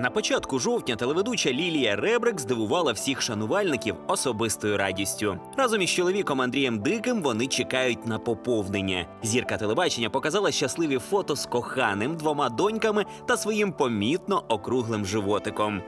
На початку жовтня телеведуча Лілія Ребрик здивувала всіх шанувальників особистою радістю. Разом із чоловіком Андрієм Диким вони чекають на поповнення. Зірка телебачення показала щасливі фото з коханим, двома доньками та своїм помітно округлим животиком.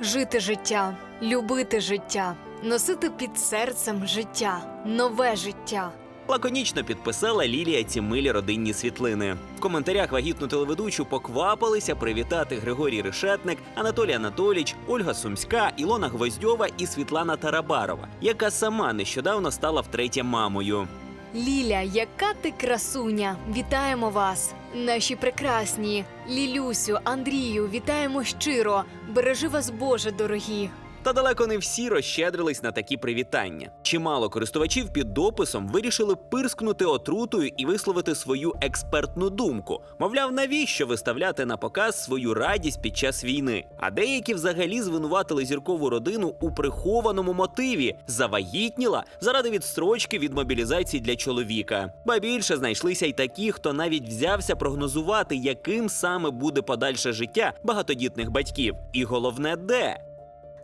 Жити життя, любити життя, носити під серцем життя, нове життя. Лаконічно підписала Лілія ці милі родинні світлини. В коментарях вагітну телеведучу поквапилися привітати Григорій Решетник, Анатолій Анатоліч, Ольга Сумська, Ілона Гвоздьова і Світлана Тарабарова, яка сама нещодавно стала втретє мамою. Ліля, яка ти красуня! Вітаємо вас! Наші прекрасні! Лілюсю, Андрію, вітаємо щиро! Бережи вас, Боже, дорогі! Та далеко не всі розщедрились на такі привітання. Чимало користувачів під дописом вирішили пирскнути отрутою і висловити свою експертну думку. Мовляв, навіщо виставляти на показ свою радість під час війни? А деякі взагалі звинуватили зіркову родину у прихованому мотиві завагітніла заради відстрочки від мобілізації для чоловіка. Ба більше знайшлися й такі, хто навіть взявся прогнозувати, яким саме буде подальше життя багатодітних батьків. І головне, де.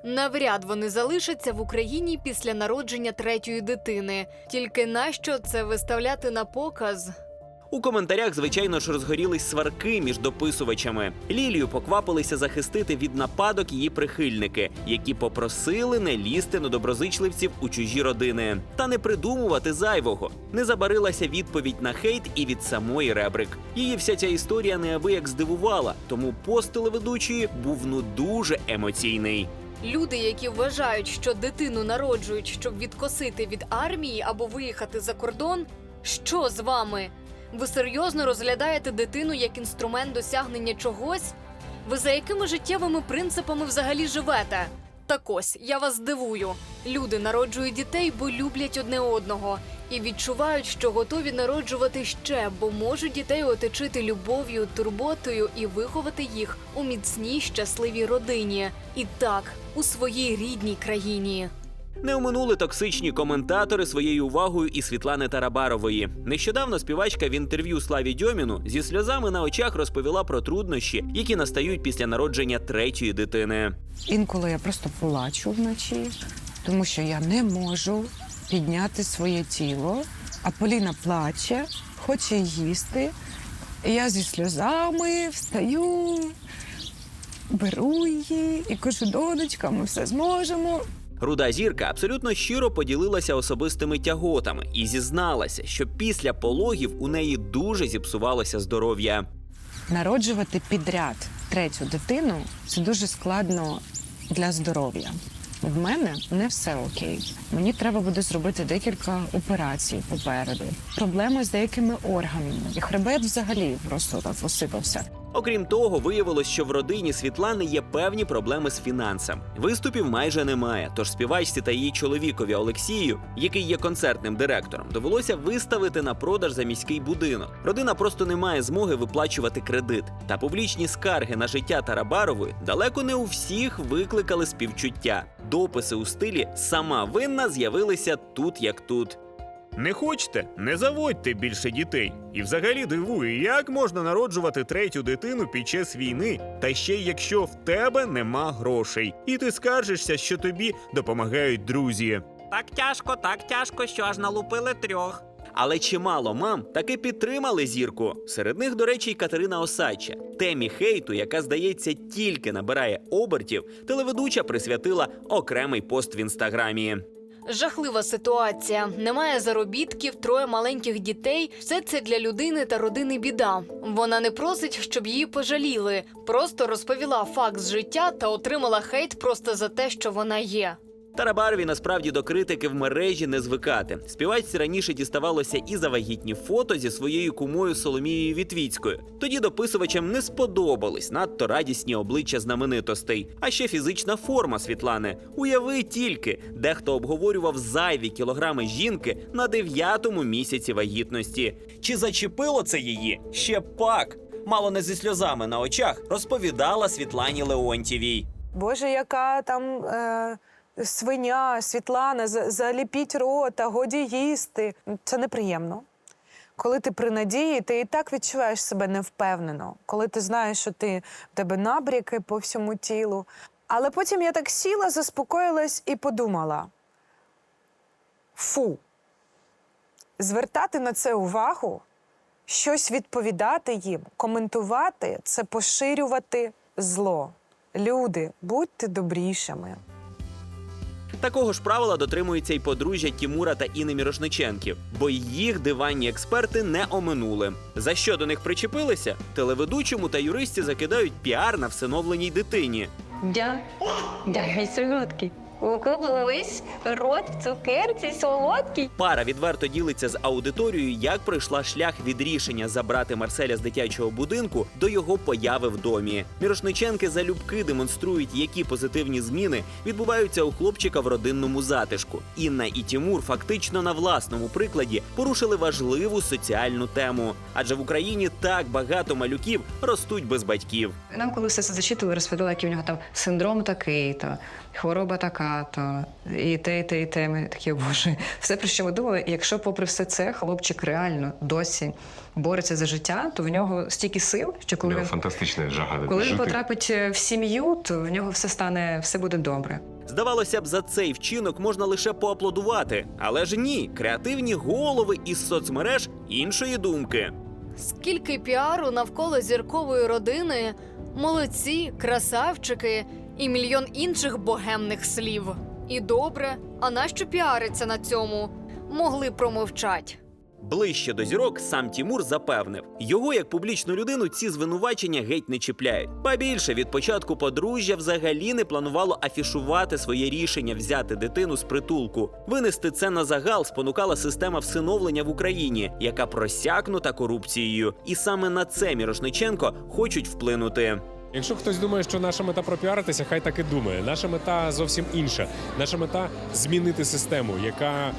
Навряд вони залишаться в Україні після народження третьої дитини. Тільки нащо це виставляти на показ? У коментарях, звичайно ж, розгорілись сварки між дописувачами. Лілію поквапилися захистити від нападок її прихильники, які попросили не лізти на доброзичливців у чужі родини та не придумувати зайвого. Не забарилася відповідь на хейт і від самої Ребрик. Її вся ця історія неабияк здивувала, тому пост телеведучої був ну дуже емоційний. Люди, які вважають, що дитину народжують, щоб відкосити від армії або виїхати за кордон. Що з вами? Ви серйозно розглядаєте дитину як інструмент досягнення чогось? Ви за якими життєвими принципами взагалі живете? Так ось я вас здивую. Люди народжують дітей, бо люблять одне одного і відчувають, що готові народжувати ще, бо можуть дітей оточити любов'ю, турботою і виховати їх у міцній щасливій родині. І так, у своїй рідній країні. Не оминули токсичні коментатори своєю увагою і Світлани Тарабарової. Нещодавно співачка в інтерв'ю Славі Дьоміну зі сльозами на очах розповіла про труднощі, які настають після народження третьої дитини. Інколи я просто плачу вночі, тому що я не можу підняти своє тіло. А Поліна плаче, хоче їсти. І я зі сльозами встаю, беру її і кажу, донечка, ми все зможемо. Руда зірка абсолютно щиро поділилася особистими тяготами і зізналася, що після пологів у неї дуже зіпсувалося здоров'я. Народжувати підряд третю дитину це дуже складно для здоров'я. В мене не все окей. Мені треба буде зробити декілька операцій попереду. Проблеми з деякими органами. І хребет взагалі просто так посипався. Окрім того, виявилось, що в родині Світлани є певні проблеми з фінансом. Виступів майже немає. Тож співачці та її чоловікові Олексію, який є концертним директором, довелося виставити на продаж за міський будинок. Родина просто не має змоги виплачувати кредит. Та публічні скарги на життя Тарабарової далеко не у всіх викликали співчуття. Дописи у стилі сама винна з'явилися тут як тут. Не хочете? Не заводьте більше дітей. І взагалі дивує, як можна народжувати третю дитину під час війни, та ще й якщо в тебе нема грошей, і ти скаржишся, що тобі допомагають друзі. Так тяжко, так тяжко, що аж налупили трьох. Але чимало мам таки підтримали зірку. Серед них, до речі, й Катерина Осадча. Темі хейту, яка, здається, тільки набирає обертів, телеведуча присвятила окремий пост в інстаграмі. Жахлива ситуація. Немає заробітків, троє маленьких дітей. Все це для людини та родини біда. Вона не просить, щоб її пожаліли. Просто розповіла факт з життя та отримала хейт просто за те, що вона є. Тарабарові насправді до критики в мережі не звикати. Співачці раніше діставалося і завагітні фото зі своєю кумою Соломією Вітвіцькою. Тоді дописувачам не сподобались надто радісні обличчя знаменитостей, а ще фізична форма Світлани. Уяви тільки, дехто обговорював зайві кілограми жінки на дев'ятому місяці вагітності. Чи зачепило це її? Ще пак. Мало не зі сльозами на очах розповідала Світлані Леонтівій. Боже, яка там е, свиня, Світлана, заліпіть рота, годі їсти. Це неприємно. коли ти при надії, ти і так відчуваєш себе невпевнено, коли ти знаєш, що ти в тебе набряки по всьому тілу. Але потім я так сіла, заспокоїлась і подумала: фу, звертати на це увагу, щось відповідати їм, коментувати це поширювати зло. Люди, будьте добрішими. Такого ж правила дотримується й подружжя Тімура та Іни Мірошниченків, бо їх диванні експерти не оминули. За що до них причепилися? Телеведучому та юристі закидають піар на всиновленій дитині. Дя, дя, солодкий. У кого весь рот в цукерці солодкий. Пара відверто ділиться з аудиторією, як пройшла шлях від рішення забрати Марселя з дитячого будинку до його появи в домі. Мірошниченки залюбки демонструють, які позитивні зміни відбуваються у хлопчика в родинному затишку. Інна і Тімур фактично на власному прикладі порушили важливу соціальну тему, адже в Україні так багато малюків ростуть без батьків. Нам, коли все це зачитували, розповідали, який у нього там синдром такий-то, хвороба така-то, і те, і те, і те. Ми такі, боже, все про що ми думали. І якщо, попри все це, хлопчик реально досі бореться за життя, то в нього стільки сил, що коли він, фантастична жага коли він потрапить в сім'ю, то в нього все стане, все буде добре. Здавалося б, за цей вчинок можна лише поаплодувати, але ж ні, креативні голови із соцмереж іншої думки. Скільки піару навколо зіркової родини, молодці, красавчики і мільйон інших богемних слів. І добре, а нащо піариться на цьому? Могли промовчать. Ближче до зірок сам Тімур запевнив, його як публічну людину ці звинувачення геть не чіпляють. Ба більше від початку подружжя взагалі не планувало афішувати своє рішення взяти дитину з притулку. Винести це на загал спонукала система всиновлення в Україні, яка просякнута корупцією. І саме на це Мірошниченко хочуть вплинути. Якщо хтось думає, що наша мета пропіаритися, хай так і думає. Наша мета зовсім інша. Наша мета змінити систему, яка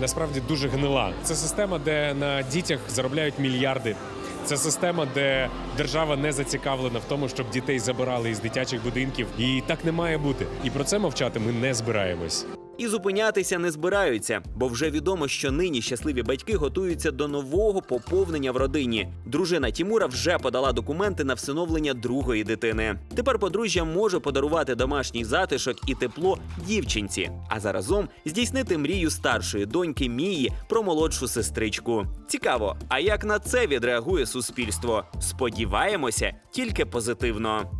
насправді дуже гнила. Це система, де на дітях заробляють мільярди. Це система, де держава не зацікавлена в тому, щоб дітей забирали із дитячих будинків. І так не має бути. І про це мовчати ми не збираємось. І зупинятися не збираються, бо вже відомо, що нині щасливі батьки готуються до нового поповнення в родині. Дружина Тімура вже подала документи на всиновлення другої дитини. Тепер подружжя може подарувати домашній затишок і тепло дівчинці, а заразом здійснити мрію старшої доньки Мії про молодшу сестричку. Цікаво, а як на це відреагує суспільство? Сподіваємося, тільки позитивно.